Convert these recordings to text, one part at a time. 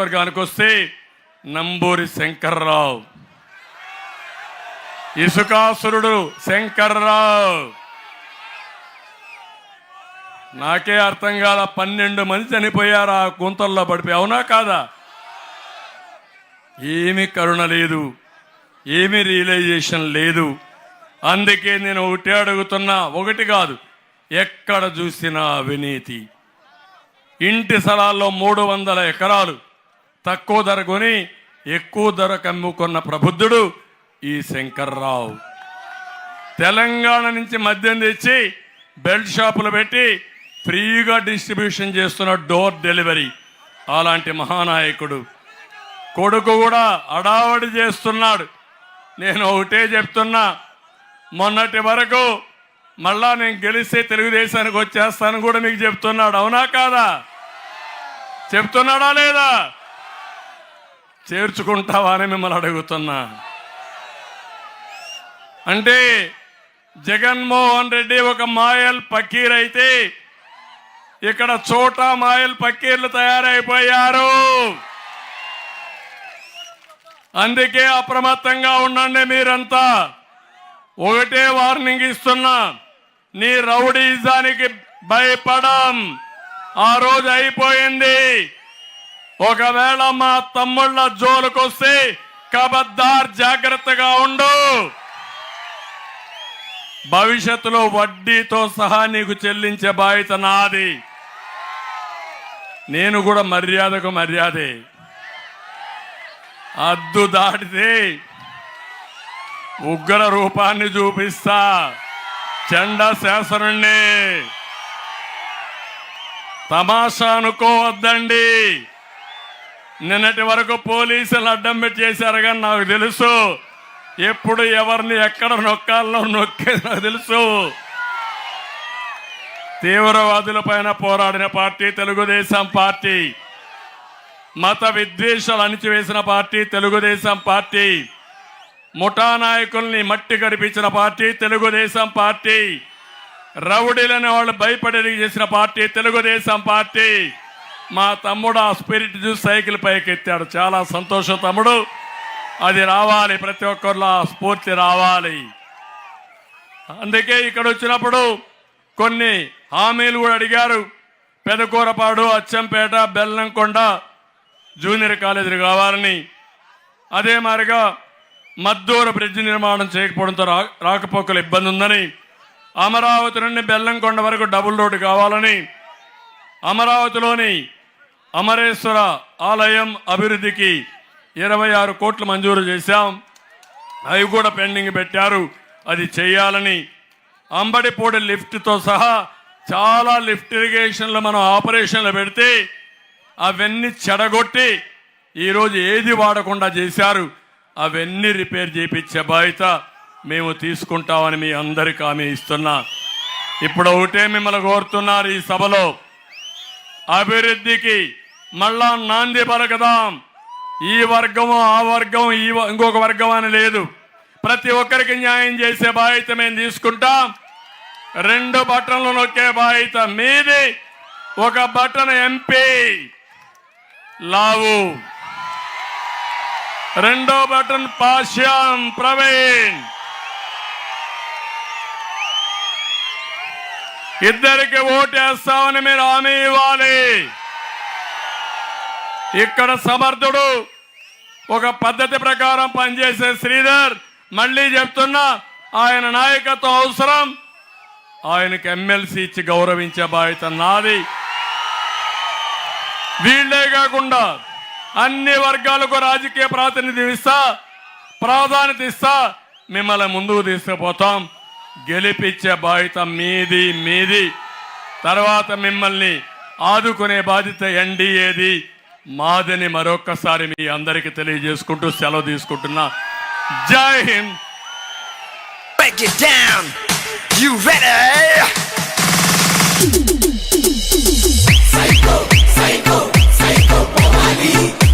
వర్గానికి వస్తే నంబూరి శంకర్రావు. ఇసుకాసురుడు శంకర్రావు. నాకే అర్థం కాల పన్నెండు మంది చనిపోయారు ఆ గుంతల్లో పడిపోయి. అవునా కాదా? ఏమి కరుణ లేదు ఏమి రియలైజేషన్ లేదు. అందుకే నేను ఒకటి అడుగుతున్నా ఒకటి కాదు ఎక్కడ చూసినా అవినీతి. ఇంటి స్థలాల్లో మూడు వందల ఎకరాలు తక్కువ ధర కొని ఎక్కువ ధరకు అమ్ముకున్న ప్రబుద్ధుడు ఈ శంకర్రావు. తెలంగాణ నుంచి మద్యం తెచ్చి బెల్ట్ షాపులు పెట్టి ఫ్రీగా డిస్ట్రిబ్యూషన్ చేస్తున్న డోర్ డెలివరీ. అలాంటి మహానాయకుడు. కొడుకు కూడా అడావడి చేస్తున్నాడు. నేను ఒకటే చెప్తున్నా మొన్నటి వరకు మళ్ళా నేను గెలిస్తే తెలుగుదేశానికి వచ్చేస్తాను కూడా మీకు చెప్తున్నాడు. అవునా కాదా? చెప్తున్నాడా లేదా? చేర్చుకుంటావా అని మిమ్మల్ని అడుగుతున్నా. అంటే జగన్మోహన్ రెడ్డి ఒక మాయల్ పకీర్ అయితే ఇక్కడ చోట మాయల్ పకీర్లు తయారైపోయారు. అందుకే అప్రమత్తంగా ఉండండి మీరంతా. ఒకటే వార్నింగ్ ఇస్తున్నా. నీ రౌడీజానికి భయపడం. ఆ రోజు అయిపోయింది. ఒకవేళ మా తమ్ముళ్ళ జోలుకొస్తే కబద్దార్ జాగ్రత్తగా ఉండు. భవిష్యత్తులో వడ్డీతో సహా నీకు చెల్లించే బాధ్యత నాది. నేను కూడా మర్యాదకు మర్యాదే. అద్దు దాటితే ఉగ్ర రూపాన్ని చూపిస్తా. చండ శాసనుణ్ణి. తమాషా అనుకోవద్దండి. నిన్నటి వరకు పోలీసులు అడ్డం పెట్టి చేశారు కానీ నాకు తెలుసు. ఎప్పుడు ఎవరిని ఎక్కడ నొక్కాలో నొక్కేది నాకు తెలుసు. తీవ్రవాదుల పైన పోరాడిన పార్టీ తెలుగుదేశం పార్టీ. మత విద్వేషాలు అణిచివేసిన పార్టీ తెలుగుదేశం పార్టీ. ముఠా నాయకుల్ని మట్టి గడిపించిన పార్టీ తెలుగుదేశం పార్టీ. రౌడీలని వాళ్ళు భయపడేది చేసిన పార్టీ తెలుగుదేశం పార్టీ. మా తమ్ముడు ఆ స్పిరిట్ చూసి సైకిల్ పైకి ఎత్తాడు చాలా సంతోషం తమ్ముడు. అది రావాలి ప్రతి ఒక్కరిలో ఆ స్ఫూర్తి రావాలి. అందుకే ఇక్కడ వచ్చినప్పుడు కొన్ని హామీలు కూడా అడిగారు. పెదకూరపాడు అచ్చంపేట బెల్లంకొండ జూనియర్ కాలేజీలు కావాలని. అదే మాదిరిగా మద్దూరు బ్రిడ్జ్ నిర్మాణం చేయకపోవడంతో రా రాకపోకలు ఇబ్బంది ఉందని అమరావతి నుండి బెల్లంకొండ వరకు డబుల్ రోడ్డు కావాలని. అమరావతిలోని అమరేశ్వర ఆలయం అభివృద్ధికి ఇరవై ఆరు కోట్లు మంజూరు చేశాం. అవి కూడా పెండింగ్ పెట్టారు. అది చేయాలని అంబడిపూడి లిఫ్ట్తో సహా చాలా లిఫ్ట్ ఇరిగేషన్లు మనం ఆపరేషన్లు పెడితే అవన్నీ చెడగొట్టి ఈరోజు ఏది వాడకుండా చేశారు. అవన్నీ రిపేర్ చేయించే బాధ్యత మేము తీసుకుంటామని మీ అందరికీ హామీ ఇస్తున్నా. ఇప్పుడు ఒకటే మిమ్మల్ని కోరుతున్నారు ఈ సభలో. అభివృద్ధికి మళ్ళా నాంది పలకదాం. ఈ వర్గం ఆ వర్గం ఈ వ- ఇంకొక వర్గం అని లేదు. ప్రతి ఒక్కరికి న్యాయం చేసే బాధ్యత మేము తీసుకుంటాం. రెండు బటన్లు నొక్కే బాధ్యత మీది. ఒక బటన్ ఎంపీ లావు. రెండో బటన్ పాశ్యాం ప్రవీణ్. ఇద్దరికి ఓటేస్తామని మీరు హామీ ఇవ్వాలి. ఇక్కడ సమర్థుడు ఒక పద్ధతి ప్రకారం పనిచేసే శ్రీధర్. మళ్ళీ చెప్తున్నా ఆయన నాయకత్వం అవసరం. ఆయనకి ఎమ్మెల్సీ ఇచ్చి గౌరవించే బాధ్యత నాది. వీళ్ళే కాకుండా అన్ని వర్గాలకు రాజకీయ ప్రాతినిధ్యం ఇస్తా ప్రాధాన్యత ఇస్తా మిమ్మల్ని ముందుకు తీసుకుపోతాం. గెలిపించే బాధ్యత మీది మీది. తర్వాత మిమ్మల్ని ఆదుకునే బాధ్యత ఎన్డీఏది. మాదని మరొక్కసారి మీ అందరికీ తెలియజేసుకుంటూ సెలవు తీసుకుంటున్నా జై Hind Break it down. You ready? సీమ చెల్లెమ్మ అత్తెల చిన్నమ్మ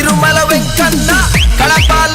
తిరుమల వెంకన్న కడపాల